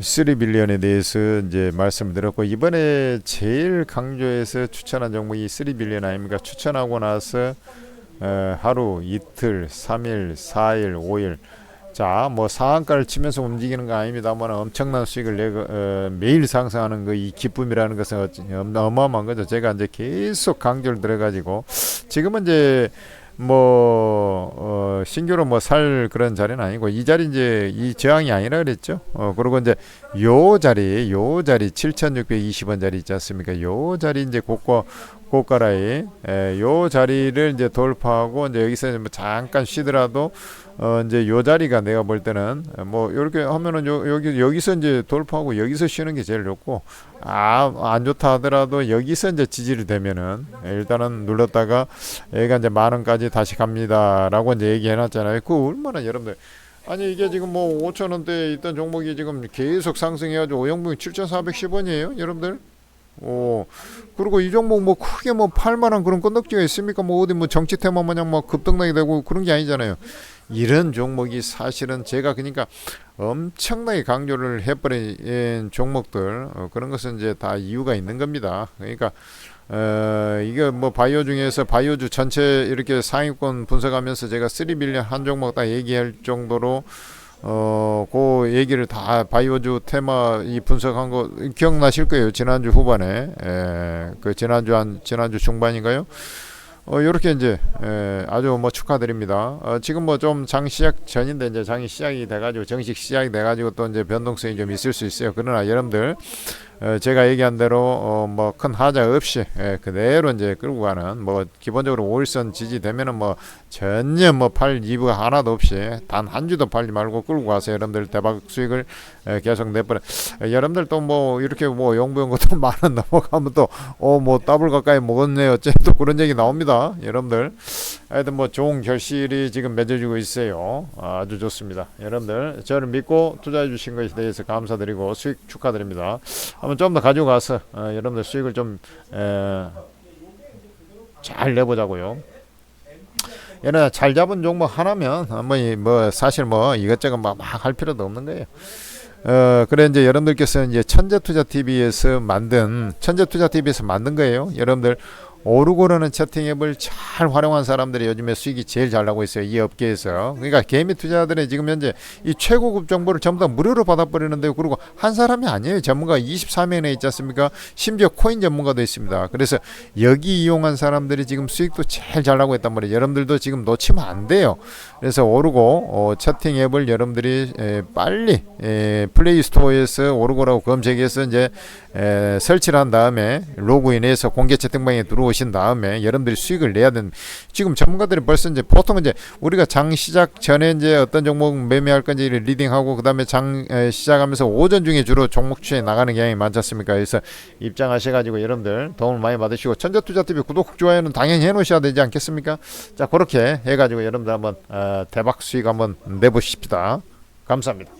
3빌리언에 대해서 이제 말씀드렸고 이번에 제일 강조해서 추천한 종목이 3빌리언 아닙니까? 추천하고 나서 어, 하루, 이틀, 3일, 4일, 5일 자, 뭐 상한가를 치면서 움직이는 거 아닙니다만 엄청난 수익을 내고 어, 매일 상승하는 그이 기쁨이라는 것은 어마어마한 거죠. 제가 이제 계속 강조를 들어가지고 지금은 이제 뭐 어, 신규로 뭐 살 그런 자리는 아니고 이 자리 이제 이 저항이 아니라 그랬죠. 어 그리고 이제 요 자리 요 자리 7,620원 자리 있지 않습니까? 요 자리 이제 고가 고가라에 에, 요 자리를 이제 돌파하고 이제 여기서 이제 뭐 잠깐 쉬더라도 어 이제 요 자리가 내가 볼 때는 뭐 이렇게 하면은 요 여기 여기서 이제 돌파하고 여기서 쉬는 게 제일 좋고 아 안 좋다 하더라도 여기서 이제 지지를 되면은 일단은 눌렀다가 얘가 이제 만 원까지 다시 갑니다라고 이제 얘기해 놨잖아요. 그 얼마나 여러분들 아니 이게 지금 뭐 5천 원대에 있던 종목이 지금 계속 상승해가지고 오영분이 7,410원이에요, 여러분들. 오 그리고 이 종목 뭐 크게 뭐 팔만한 그런 건덕지가 있습니까? 뭐 어디 뭐 정치 테마 마냥 뭐 급등락이 되고 그런 게 아니잖아요. 이런 종목이 사실은 제가 그러니까 엄청나게 강조를 해버린 종목들 어, 그런 것은 이제 다 이유가 있는 겁니다. 그러니까 어, 이게 뭐 바이오 중에서 바이오주 전체 이렇게 상위권 분석하면서 제가 3빌리언 한 종목 다 얘기할 정도로 어, 그 얘기를 다 바이오주 테마 이 분석한 거 기억나실 거예요. 지난주 후반에, 에, 그 지난주 한 지난주 중반인가요? 어, 요렇게 이제 에, 아주 뭐 축하드립니다. 어, 지금 뭐 좀 장 시작 전인데 이제 장이 시작이 돼가지고 정식 시작이 돼가지고 또 이제 변동성이 좀 있을 수 있어요. 그러나 여러분들 어, 제가 얘기한 대로 어, 뭐 큰 하자 없이 예, 그대로 이제 끌고 가는 뭐 기본적으로 5일선 지지되면은 뭐 전혀 뭐 팔 이유가 하나도 없이 단 한 주도 팔지 말고 끌고 가서 여러분들 대박 수익을 예, 계속 내버려. 예, 여러분들 또 뭐 이렇게 뭐 용부용 것도 만원 넘어가면 또어뭐 더블 가까이 먹었네요. 어째 또 그런 얘기 나옵니다. 여러분들 하여튼 뭐 좋은 결실이 지금 맺어지고 있어요 아주 좋습니다 여러분들 저를 믿고 투자해 주신 것에 대해서 감사드리고 수익 축하드립니다 한번 좀 더 가지고 가서 어, 여러분들 수익을 좀 잘 내보자고요. 얘는 잘 잡은 종목 하나면 뭐, 이- 뭐 사실 뭐 이것저것 막할 필요도 없는 거예요. 어 그래 이제 여러분들께서 이제 천재투자 TV에서 만든 천재투자 TV에서 만든 거예요. 여러분들 오르고르는 채팅 앱을 잘 활용한 사람들이 요즘에 수익이 제일 잘 나고 있어요. 이 업계에서. 그러니까 개미 투자들이 지금 현재 이 최고급 정보를 전부 다 무료로 받아버리는데요. 그리고 한 사람이 아니에요. 전문가 24명에 있지 않습니까? 심지어 코인 전문가도 있습니다. 그래서 여기 이용한 사람들이 지금 수익도 제일 잘 나고 있단 말이에요. 여러분들도 지금 놓치면 안 돼요. 그래서 오르고 어, 채팅 앱을 여러분들이 에, 빨리 에, 플레이 스토어에서 오르고라고 검색해서 이제 에, 설치를 한 다음에 로그인해서 공개 채팅방에 들어오 신 다음에 여러분들이 수익을 내야 되는 지금 전문가들이 벌써 이제 보통 이제 우리가 장 시작 전에 이제 어떤 종목 매매할 건지 리딩하고 그다음에 장 에, 시작하면서 오전 중에 주로 종목 추에 나가는 경향이 많지 않습니까? 그래서 입장하셔 가지고 여러분들 도움을 많이 받으시고 천재투자TV 구독 좋아요는 당연히 해 놓으셔야 되지 않겠습니까? 자 그렇게 해 가지고 여러분들 한번 어, 대박 수익 한번 내보십시다. 감사합니다.